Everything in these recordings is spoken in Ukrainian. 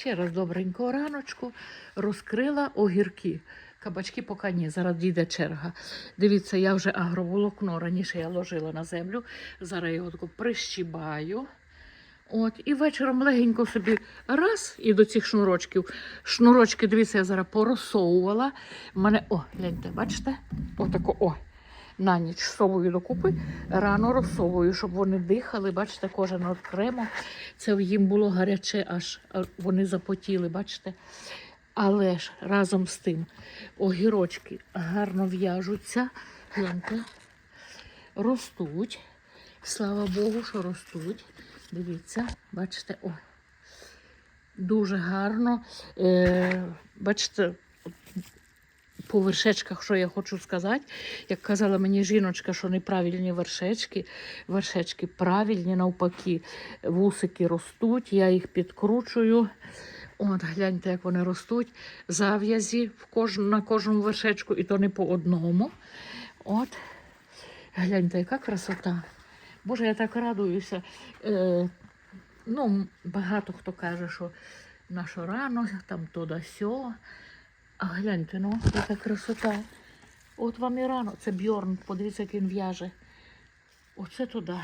Ще раз добренько раночку розкрила огірки. Кабачки поки ні, зараз дійде черга. Дивіться, я вже агроволокно раніше я ложила на землю. Зараз його тако прищібаю. От, і вечором легенько собі раз і до цих шнурочків. Шнурочки, дивіться, я зараз порозсовувала. У мене, о, гляньте, бачите? Отако, о, на ніч совую докупи, рано розсовую, щоб вони дихали. Бачите, кожен окремо. Це їм було гаряче, аж вони запотіли, бачите. Але ж разом з тим огірочки гарно в'яжуться, гляньте, ростуть. Слава Богу, що ростуть. Дивіться, бачите, о, дуже гарно. Е, бачите, по вершечках, що я хочу сказати, як казала мені жіночка, що неправильні вершечки, вершечки правильні, навпаки, вусики ростуть, я їх підкручую. От, гляньте, як вони ростуть. Зав'язі кож... на кожному вершечку, і то не по одному. От. Гляньте, яка красота. Боже, я так радуюся. Е, ну, багато хто каже, що наша рано, там то да сьо. А гляньте, ну, яка красота. От вам і рано. Це Бьорн, подивіться, як він в'яже. Оце туди.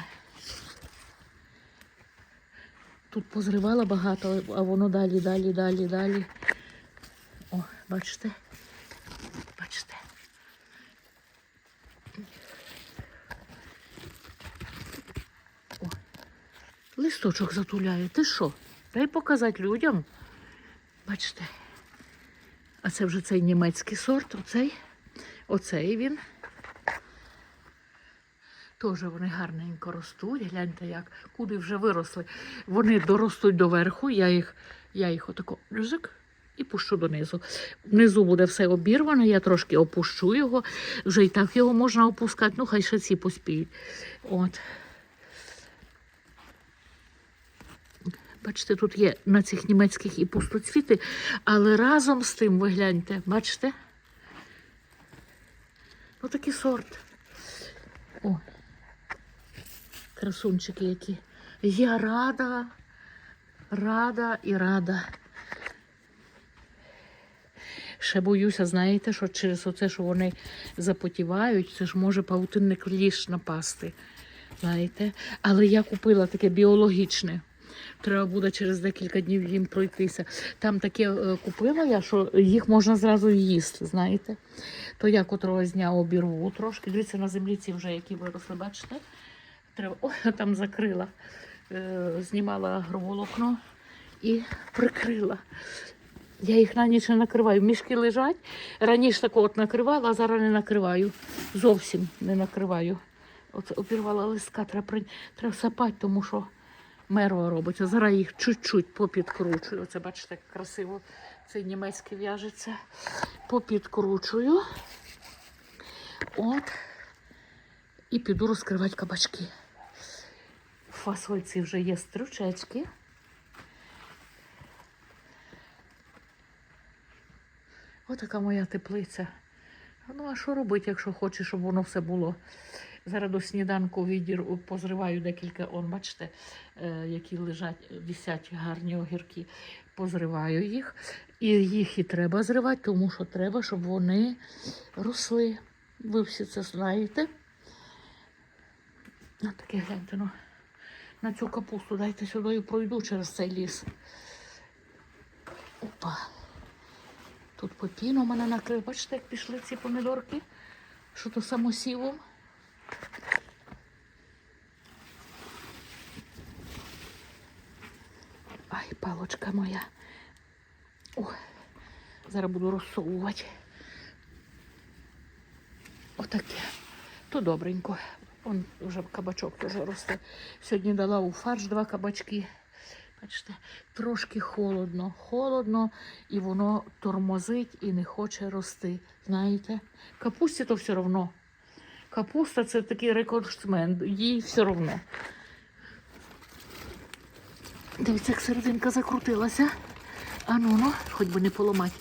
Тут позривала багато, а воно далі, далі, далі, далі. О, бачите? Бачите? О, листочок затуляє. Ти що? Дай показати людям. Бачите? А це вже цей німецький сорт, оцей. Оцей він. Теж вони гарненько ростуть. Гляньте, як куди вже виросли. Вони доростуть до верху, я їх, я їх отако жик, і пущу донизу. Внизу буде все обірвано, я трошки опущу його. Вже і так його можна опускати, ну хай ще ці поспіють. От. Бачите, тут є на цих німецьких і пустоцвіти, але разом з тим, ви гляньте, бачите? Ну такий сорт. О, красунчики які. Я рада, рада і рада. Ще боюся, знаєте, що через оце, що вони запотівають, це ж може паутинний кліш напасти. Знаєте? Але я купила таке біологічне. Треба буде через декілька днів їм пройтися. Там таке е, купила я, що їх можна зразу їсти, знаєте. То я котрого дня обірву трошки. Дивіться, на землі ці вже які виросли, бачите? Треба... Ой, там закрила, е, знімала агроволокно і прикрила. Я їх на ніч не накриваю. Мішки лежать. Раніше тако от накривала, а зараз не накриваю. Зовсім не накриваю. От обірвала листка, треба, треба сапати, тому що мерва робиться. Зараз їх чуть-чуть попідкручую. Оце бачите, як красиво цей німецький в'яжеться. Попідкручую. От. І піду розкривати кабачки. В фасольці вже є стручечки. Отака моя теплиця. Ну, а що робити, якщо хочеш, щоб воно все було? Зараз до сніданку відір позриваю декілька, он, бачите, е, які лежать, висять гарні огірки. Позриваю їх. І їх і треба зривати, тому що треба, щоб вони росли. Ви всі це знаєте. На таке гляньте, ну, на цю капусту дайте сюди і пройду через цей ліс. Опа. Тут попіно мене накрив. Бачите, як пішли ці помідорки? Що то самосівом? Ай, палочка моя. О, зараз буду розсовувати. Отаке. То добренько. Он вже кабачок теж росте. Сьогодні дала у фарш два кабачки. Бачите, трошки холодно, холодно, і воно тормозить і не хоче рости. Знаєте? Капусті то все одно. Капуста це такий рекордсмен, їй все одно. Дивіться, як серединка закрутилася. А ну ну, хоч би не поламати.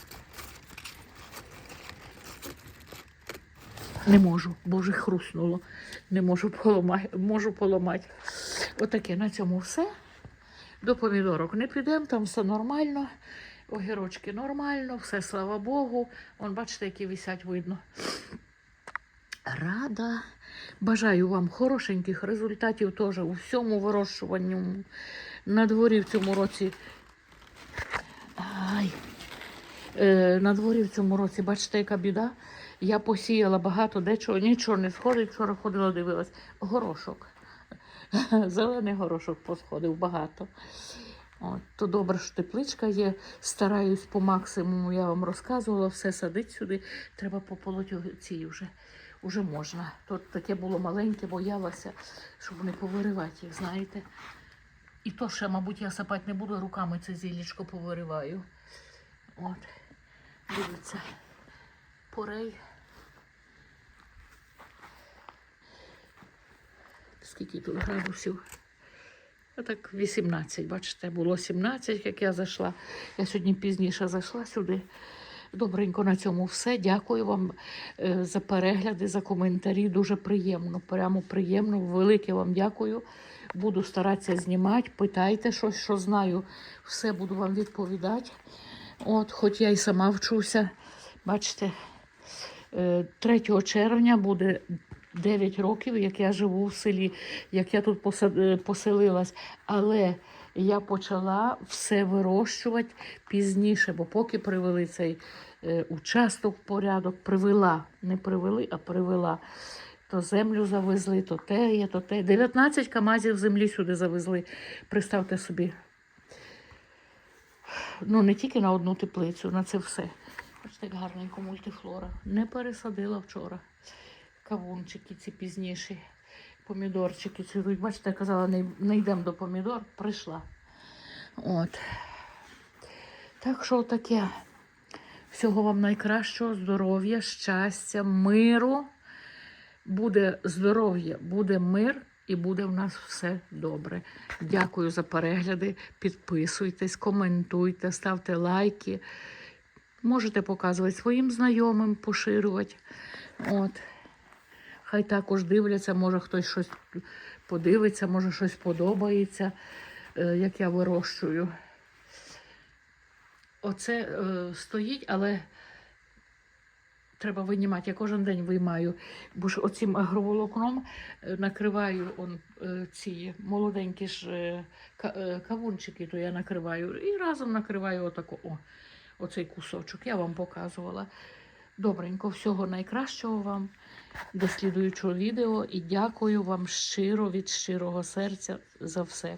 Не можу, бо вже хруснуло. Не можу поламати. Можу поламати. Отаке на цьому все. До помідорок не підемо, там все нормально. Огірочки нормально, все слава Богу. Вон, бачите, які висять видно. Рада. Бажаю вам хорошеньких результатів теж у всьому вирощуванню. На дворі в цьому році. Ай. Е, на дворі в цьому році, бачите, яка біда. Я посіяла багато дечого, нічого не сходить. Вчора ходила, дивилась. Горошок. Зелений горошок посходив багато. От, то добре, що тепличка є. Стараюсь по максимуму, я вам розказувала, все садить сюди. Треба пополоть ці вже. Уже можна. Тут таке було маленьке, боялася, щоб не повиривати їх, знаєте. І то ще, мабуть, я сапати не буду, руками це зілечко повириваю. От, дивіться, порей. Скільки тут градусів? А так 18, бачите, було 17, як я зайшла. Я сьогодні пізніше зайшла сюди. Добренько на цьому все. Дякую вам е, за перегляди, за коментарі. Дуже приємно, прямо приємно. Велике вам дякую. Буду старатися знімати. Питайте щось, що знаю. Все буду вам відповідати. От, хоч я і сама вчуся. Бачите, е, 3 червня буде 9 років, як я живу в селі, як я тут е, поселилась. Але я почала все вирощувати пізніше, бо поки привели цей е, участок в порядок, привела, не привели, а привела. То землю завезли, то те є, то те. 19 камазів землі сюди завезли. Представте собі. Ну, не тільки на одну теплицю, на це все. Бачите, як гарненько мультифлора. Не пересадила вчора. Кавунчики ці пізніші, помідорчики цвітуть. Бачите, я казала, не, не йдемо до помідор, прийшла. От. Так що таке. Всього вам найкращого, здоров'я, щастя, миру. Буде здоров'я, буде мир і буде в нас все добре. Дякую за перегляди. Підписуйтесь, коментуйте, ставте лайки. Можете показувати своїм знайомим, поширювати. От. Хай також дивляться, може хтось щось подивиться, може щось подобається, е, як я вирощую. Оце е, стоїть, але треба винімати. Я кожен день виймаю, бо ж оцим агроволокном е, накриваю он, ці молоденькі ж кавунчики, то я накриваю і разом накриваю отако, о, оцей кусочок. Я вам показувала. Добренько, всього найкращого вам до слідуючого відео і дякую вам щиро від щирого серця за все.